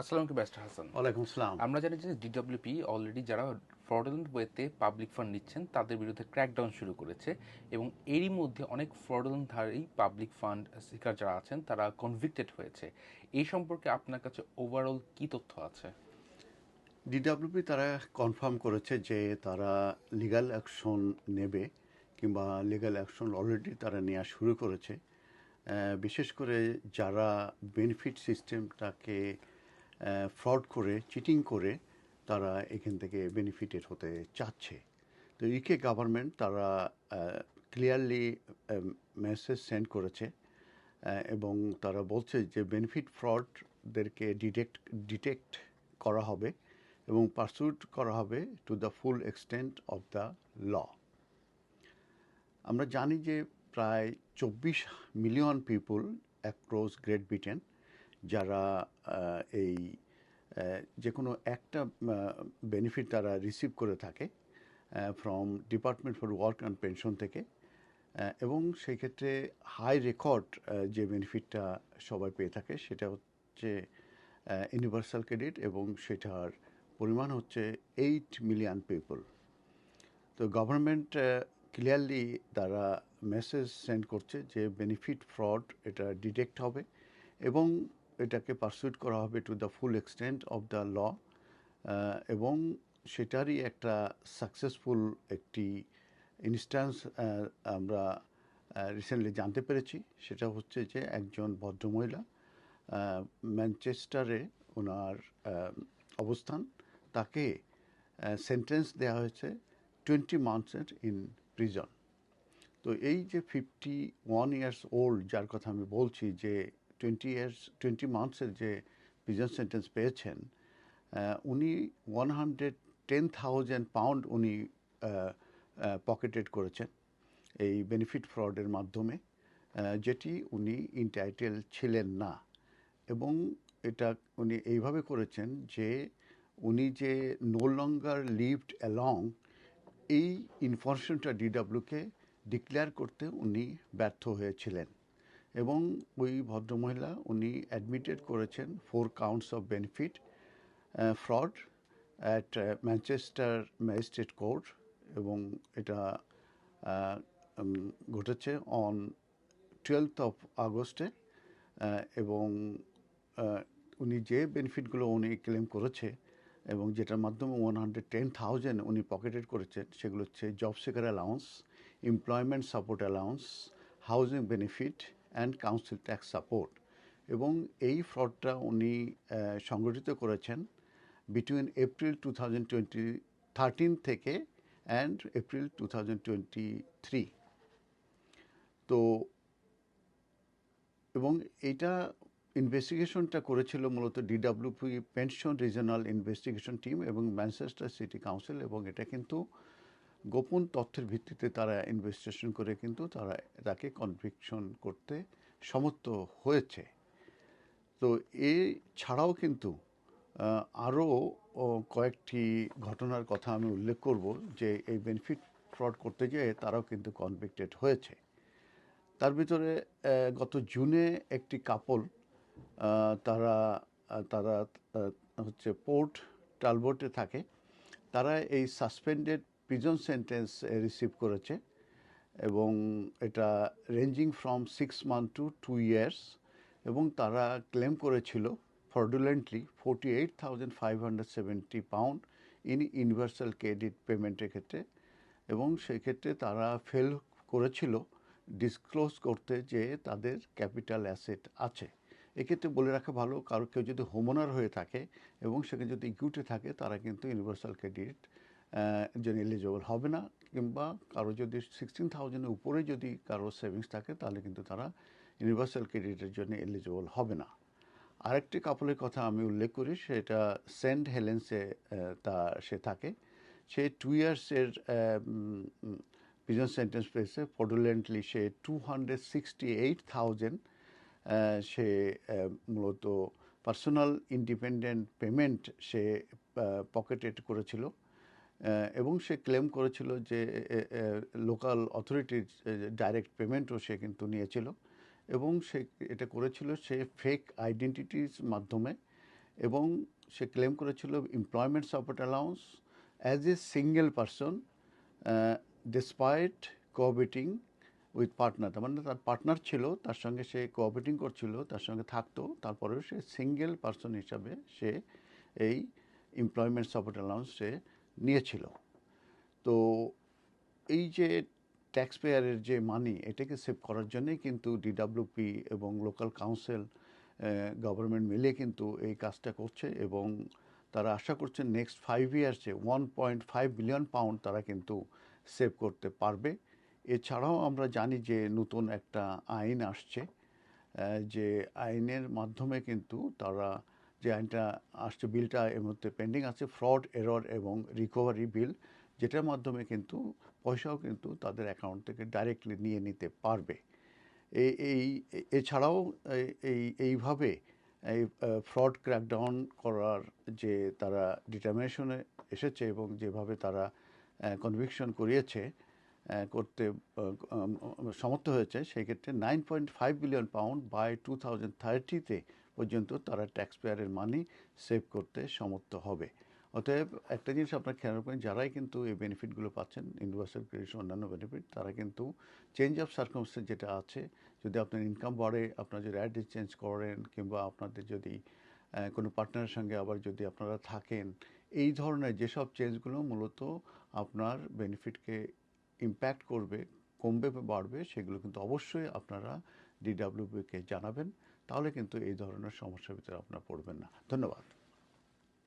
আসসালামু আলাইকুম ব্যারিস্টার হাসান। ওয়ালাইকুম আসসালাম। আমরা জানি যে ডিডব্লিউপি অলরেডি যারা ফ্রডুলেন্ট ওয়েতে পাবলিক ফান্ড নিচ্ছেন তাদের বিরুদ্ধে ক্র্যাকডাউন শুরু করেছে এবং এরই মধ্যে অনেক ফ্রডুলেন্ট ধারী পাবলিক ফান্ড শিকার যারা আছেন তারা কনভিক্টেড হয়েছে। এই সম্পর্কে আপনার কাছে ওভারঅল কি তথ্য আছে? ডিডাব্লিউপি তারা কনফার্ম করেছে যে তারা লিগ্যাল অ্যাকশন নেবে কিংবা লিগাল অ্যাকশন অলরেডি তারা নেওয়া শুরু করেছে। বিশেষ করে যারা বেনিফিট সিস্টেমটাকে ফ্রড করে চিটিং করে তারা এখান থেকে বেনিফিটেড হতে চাচ্ছে। তো ইকে গভর্নমেন্ট তারা ক্লিয়ারলি মেসেজ সেন্ড করেছে এবং তারা বলছে যে বেনিফিট ফ্রডদেরকে ডিটেক্ট ডিটেক্ট করা হবে এবং পারসুট করা হবে to the full extent of the law আমরা জানি যে প্রায় চব্বিশ million people across Great Britain যারা এই যে কোনো একটা বেনিফিট তারা রিসিভ করে থাকে from department for work and pension থেকে এবং সেই ক্ষেত্রে হাই রেকর্ড যে বেনিফিটটা সবাই পেয়ে থাকে সেটা হচ্ছে ইউনিভার্সাল ক্রেডিট এবং সেটার পরিমাণ হচ্ছে এইট মিলিয়ন পিপল তো গভর্নমেন্ট ক্লিয়ারলি তারা মেসেজ সেন্ড করছে যে বেনিফিট ফ্রড এটা ডিটেক্ট হবে এবং এটাকে পারসুট করা হবে to the full extent of the law এবং সেটারই একটা সাকসেসফুল একটি ইনস্ট্যান্স আমরা রিসেন্টলি জানতে পেরেছি। সেটা হচ্ছে যে একজন ভদ্রমহিলা ম্যানচেস্টারে ওনার অবস্থান। তাকে সেন্টেন্স দেওয়া হয়েছে টোয়েন্টি মান্থসের ইন প্রিজন তো এই যে ফিফটি ওয়ান ইয়ার্স ওল্ড যার কথা আমি বলছি যে টোয়েন্টি ইয়ার্স টোয়েন্টি মান্থসের যে প্রিজন সেন্টেন্স পেয়েছেন উনি one hundred ten thousand pound উনি পকেটেড করেছেন এই বেনিফিট ফ্রডের মাধ্যমে যেটি উনি ইন্টাইটেল ছিলেন না। এবং এটা উনি এইভাবে করেছেন যে উনি যে নো লঙ্গার লিভড অ্যালং এই ইনফরমেশনটা ডিডাব্লিউকে ডিক্লেয়ার করতে উনি ব্যর্থ হয়েছিলেন। এবং ওই ভদ্রমহিলা উনি অ্যাডমিটেড করেছেন four counts of benefit fraud at Manchester magistrate court এবং এটা ঘটেছে অন টুয়েলথ অফ আগস্টে এবং উনি যে বেনিফিটগুলো উনি ক্লেম করেছে এবং যেটার মাধ্যমে ওয়ান হান্ড্রেড টেন থাউজেন্ড উনি পকেটেড করেছেন সেগুলো হচ্ছে job seeker allowance employment support allowance housing benefit and council tax support এবং এই ফ্রডটা উনি সংগঠিত করেছেন between April two thousand twenty thirteen থেকে and April two thousand twenty three তো, এবং এটা ইনভেস্টিগেশনটা করেছিল মূলত DWP pension regional investigation team এবং ম্যানচেস্টার সিটি কাউন্সিল এবং এটা কিন্তু গোপন তথ্যের ভিত্তিতে তারা ইনভেস্টিগেশন করে কিন্তু তারা তাকে কনভিকশন করতে সমর্থ হয়েছে। তো এ ছাড়াও কিন্তু আরও কয়েকটি ঘটনার কথা আমি উল্লেখ করব যে এই বেনিফিট ফ্রড করতে গিয়ে তারাও কিন্তু কনভিক্টেড হয়েছে। তার ভিতরে গত জুনে একটি কাপল তারা তারা হচ্ছে পোর্ট টালবোর্টে থাকে। তারা এই সাসপেন্ডেড প্রিজন সেন্টেন্স রিসিভ করেছে এবং এটা ranging from six month to two years এবং তারা ক্লেম করেছিল fraudulently forty eight thousand five hundred seventy pound in universal credit পেমেন্টের ক্ষেত্রে এবং সেক্ষেত্রে তারা ফেল করেছিল ডিসক্লোজ করতে যে তাদের ক্যাপিটাল অ্যাসেট আছে। এক্ষেত্রে বলে রাখা ভালো, কারও কেউ যদি হোমোনার হয়ে থাকে এবং সেখানে যদি ইকুইটি থাকে, তারা কিন্তু ইউনিভার্সাল ক্রেডিট জন্য এলিজিবল হবে না, কিংবা কারও যদি সিক্সটিন থাউজেন্ডের উপরে যদি কারও সেভিংস থাকে, তাহলে কিন্তু তারা ইউনিভার্সাল ক্রেডিটের জন্য এলিজিবল হবে না। আরেকটি কাপলের কথা আমি উল্লেখ করি, সেটা সেন্ট হেলেন্সে তা, সে থাকে। সে টু ইয়ার্সের প্রিজন সেন্টেন্স পেয়েছে। ফর্ডুলেন্টলি সে two hundred sixty eight thousand সে মূলত পার্সোনাল ইন্ডিপেন্ডেন্ট পেমেন্ট সে পকেটেড করেছিল। এবং সে ক্লেম করেছিল যে লোকাল অথরিটির ডাইরেক্ট পেমেন্টও সে কিন্তু নিয়েছিল এবং সে এটা করেছিল সে ফেক আইডেন্টিটির মাধ্যমে এবং সে ক্লেম করেছিল employment support allowance as a single person despite cooperating with partner তার মানে তার পার্টনার ছিল, তার সঙ্গে সে কোঅপারেটিং করছিল, তার সঙ্গে থাকতো, তারপরেও সে সিঙ্গেল পারসন হিসাবে সে এই এমপ্লয়মেন্ট সাপোর্ট অ্যালাউন্স সে নিয়েছিল। তো এই যে ট্যাক্স পেয়ারের যে মানি এটাকে সেভ করার জন্যই কিন্তু ডিডাব্লিউপি এবং লোকাল কাউন্সিল গভর্নমেন্ট মিলে কিন্তু এই কাজটা করছে এবং তারা আশা করছেন next five ইয়ার্সে one point five billion pound তারা কিন্তু সেভ করতে পারবে। এছাড়াও আমরা জানি যে নতুন একটা আইন আসছে যে আইনের মাধ্যমে কিন্তু তারা যে আইনটা আসছে, বিলটা এর মধ্যে পেন্ডিং আছে ফ্রড এরর এবং রিকভারি বিল যেটার মাধ্যমে কিন্তু পয়সাও কিন্তু তাদের অ্যাকাউন্ট থেকে ডাইরেক্টলি নিয়ে নিতে পারবে। এই এই, এছাড়াও এই- এই, এইভাবে এই ফ্রড ক্র্যাকডাউন করার যে তারা ডিটারমিনেশনে এসেছে এবং যেভাবে তারা কনভিকশন করিয়েছে করতে সমর্থ হয়েছে, সেই ক্ষেত্রে nine point five billion pound by two thousand থার্টিতে পর্যন্ত তারা ট্যাক্স পেয়ারের মানি সেভ করতে সমর্থ হবে। অতএব একটা জিনিস আপনার খেয়াল রাখবেন, যারাই কিন্তু এই বেনিফিটগুলো পাচ্ছেন ইউনিভার্সাল ক্রেডিট অন্যান্য বেনিফিট তারা কিন্তু চেঞ্জ অফ সার্কামস্টেন্স যেটা আছে, যদি আপনার ইনকাম বাড়ে, আপনার যদি অ্যাড্রেস চেঞ্জ করেন, কিংবা আপনাদের যদি কোনো পার্টনারের সঙ্গে আবার যদি আপনারা থাকেন, এই ধরনের যেসব চেঞ্জগুলো মূলত আপনার বেনিফিটকে ইম্প্যাক্ট করবে, কমবে বা বাড়বে, সেগুলো কিন্তু অবশ্যই আপনারা ডিডাব্লিউবিকে জানাবেন। তাহলে কিন্তু এই ধরনের সমস্যার ভিতরে আপনারা পড়বেন না। ধন্যবাদ।